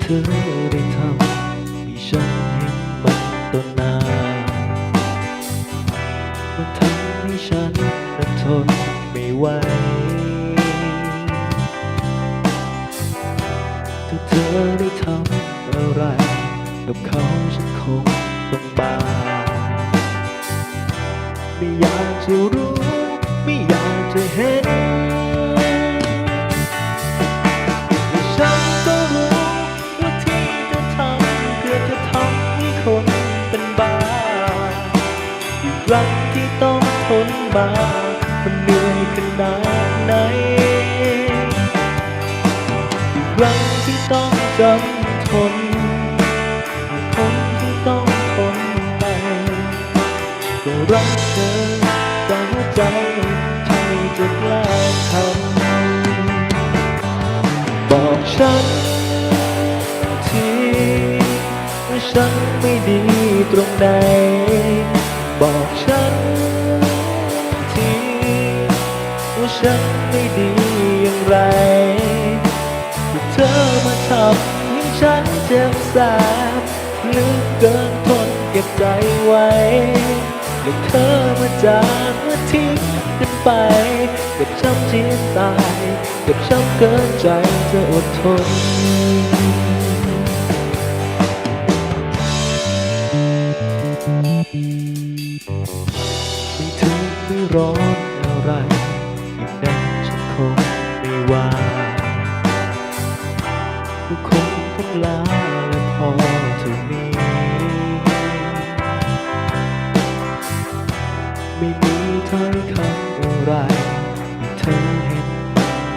เธอได้ทำให้ฉันเห็นมันต่อหน้ามันทำให้ฉันนั้นทนไม่ไหวถ้าเธอได้ทำอะไรกับเขาฉันคงต้องบาไม่อยากจะรู้ ทนมามันเหนื่อยขนาดไหนครั้งที่ต้องจำทนทนที่ต้องทนไปก็รักเธอแต่หัวใจใช่จะกล้าทำบอกฉันทีว่าฉันไม่ดีตรงไหน ฉันไม่ดีอย่างไรที่เธอมาทำให้ฉันเจ็บแสบหลือเกินทนเก็บใจไว้แล้วเธอมาจากเมื่อทิ้งกันไปเก็บช้ำเจียนตายเก็บช้ำเกินใจจะอดทนไม่ถึงไม่ร้อนอะไร ลาและพอเท่านี้ ไม่มีถ้อยคำอะไรที่เธอเห็น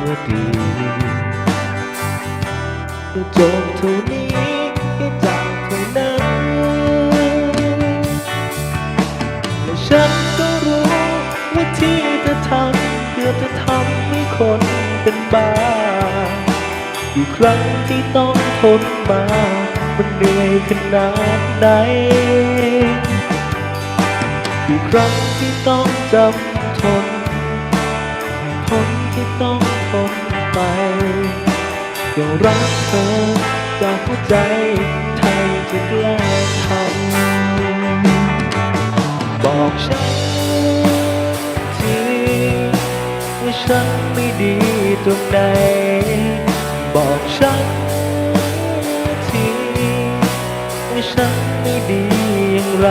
ว่าดีก็จบเท่านี้ให้จากเท่านั้นและฉันก็รู้ว่าที่เธอทำเพื่อจะทำให้คนเป็นบ้า กครั้งที่ต้องทนมา มันเหนื่อยขนาดไหนอีกครั้งที่ต้องจำทน ทนที่ต้องทนไปก็รักเธอจากหัวใจไทยจะแกล้งทำบอกฉันทีว่าฉันไม่ดีตรงไหน ฉันทีว่าฉันไม่ดีอย่างไร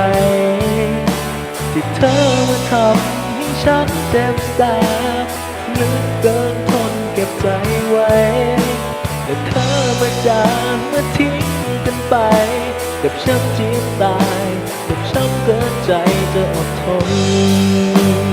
ที่เธอมาทำให้ฉันเจ็บแสบลือเกินทนเก็บใจไว้แต่เธอมาจากมื่อทิ้งกันไป กับช้ำจีบตาย กับช้ำเกินใจจะอดทน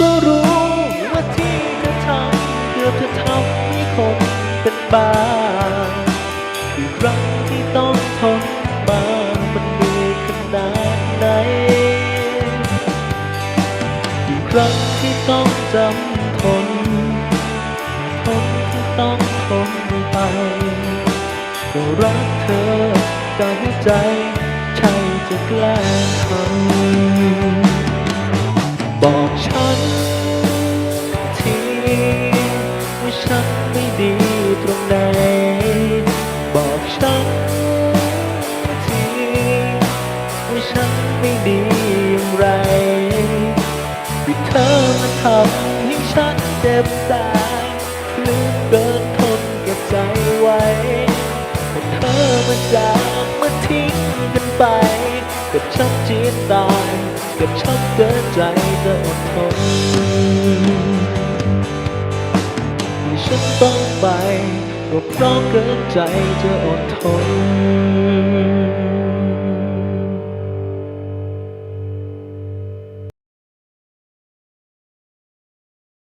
ก็รู้ว่าที่เธอทำเพื่อเธอทำให้คนเป็นบ้าอีกครั้งที่ต้องทนมามันเหนื่อยขนาดไหนอีกครั้งที่ต้องจำทนทนที่ต้องทนไปก็รักเธอจากหัวใจใช่จะแกล้งทำ ฉันเจ็บแสบเหลือเกินทนเก็บใจไว้แต่เธอมาจากมาทิ้งกันไปเก็บช้ำจีนตายเก็บช้ำเกินใจจะอดทนที่ฉันต้องไปก็เพราะเกินใจจะอดทน